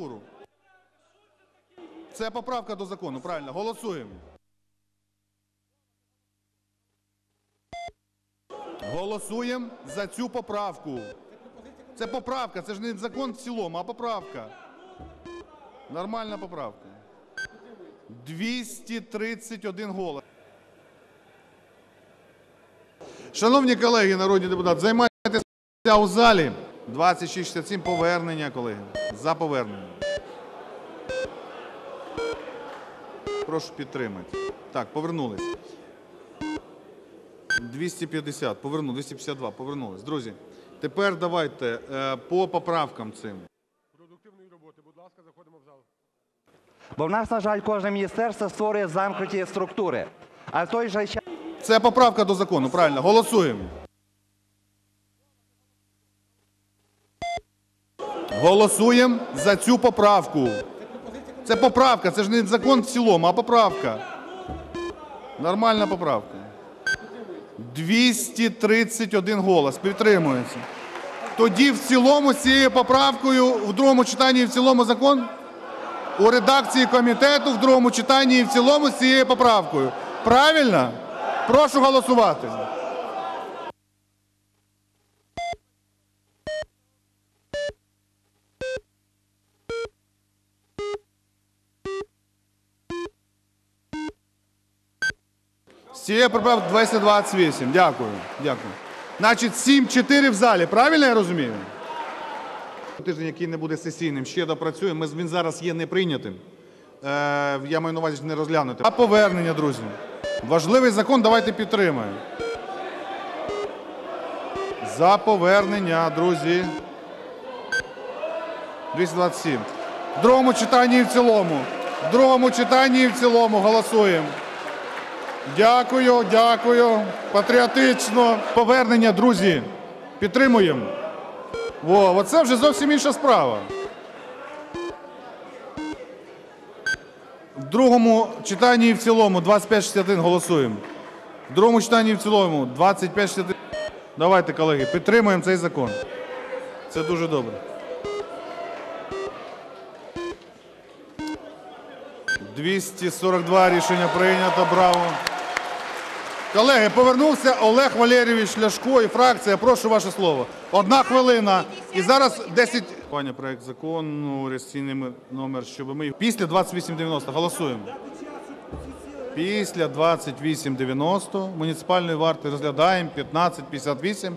прокуратуру. Це поправка до закону, правильно. Голосуємо. Голосуємо за цю поправку. Це поправка, це ж не закон в цілому, а поправка. Нормальна поправка. 231 голос. Шановні колеги, народні депутати, займайтеся у залі. 2667 повернення, колеги. За повернення. Прошу підтримати. Так, повернулись. 250, повернули, 252, повернулись. Друзі, тепер давайте е, по поправкам цим. Продуктивної роботи. Будь ласка, заходимо в зал. Бо в нас, на жаль, кожне міністерство створює замкнуті структури. А в той же час Це поправка до закону, правильно. Голосуємо. Голосуємо за цю поправку. Це поправка, це ж не закон в цілому, а поправка. Нормальна поправка. 231 голос. Підтримується. Тоді в цілому з цією поправкою в другому читанні і в цілому закон у редакції комітету в другому читанні і в цілому з цією поправкою. Правильно? Прошу голосувати. З цієї поправки 228. Дякую. Дякую. Значить, 7-4 в залі. Правильно я розумію? Тиждень, який не буде сесійним, ще допрацюємо. Він зараз є неприйнятим. Е, я маю на увазі не розглянути. А повернення, друзі. Важливий закон, давайте підтримаємо. За повернення, друзі. 227. В другому читанні і в цілому. В другому читанні і в цілому голосуємо. Дякую, дякую. Патріотично. Повернення, друзі. Підтримуємо. Во, оце вже зовсім інша справа. В другому читанні і в цілому 2561 голосуємо. В другому читанні і в цілому 2561. Давайте, колеги, підтримуємо цей закон. Це дуже добре. «242 рішення прийнято. Браво. Колеги, повернувся Олег Валерійович Ляшко і фракція. Прошу ваше слово. Одна хвилина. І зараз 10... Пані, проект закону, реєстраційний номер, щоб ми... Після 2890 голосуємо. Після 2890 муніципальної варти розглядаємо 1558